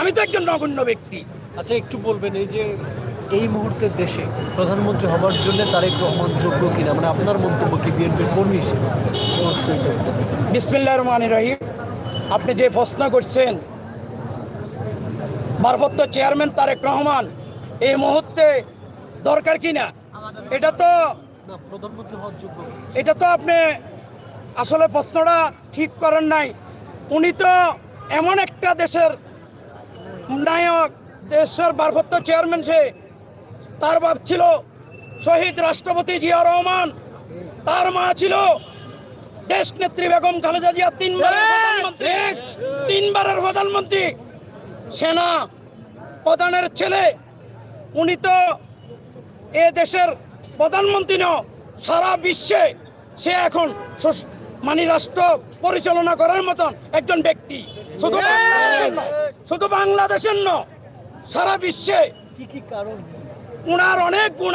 আমি তো একজন নগণ্য ব্যক্তি। আচ্ছা একটু বলবেন এই যে এই মুহূর্তে দেশে প্রধানমন্ত্রী হবার জন্য তারেক রহমান যোগ্য কিনা? মানে আপনার মন্তব্য কি বিএনপির কর্মী হিসেবে? অবশ্যই যোগ্য। রহমান রহিম। আপনি যে প্রশ্ন করছেন ভারপ্রাপ্ত চেয়ারম্যান তারেক রহমান এই মুহূর্তে দরকার কিনা? এটা তো প্রধানমন্ত্রী হওয়ার যোগ্য এটা তো আপনি আসলে প্রশ্নটা ঠিক করেন নাই। উনি তো এমন একটা দেশের নায়ক দেশের ভারপ্রাপ্ত চেয়ারম্যান সে। তার বাপ ছিল শহীদ রাষ্ট্রপতি জিয়া রহমান। তার মা ছিল দেশ নেত্রী বেগম খালেদা জিয়া তিনবারের প্রধানমন্ত্রী। তিনবারের প্রধানমন্ত্রী। সেনা প্রধানের ছেলে। উনি তো এ দেশের প্রধানমন্ত্রী ন সারা বিশ্বে সে এখন মানে রাষ্ট্র পরিচালনা করার মতন একজন ব্যক্তি। শুধু শুধু বাংলাদেশের ন সারা বিশ্বে কি কি কারণ? উনার অনেক গুণ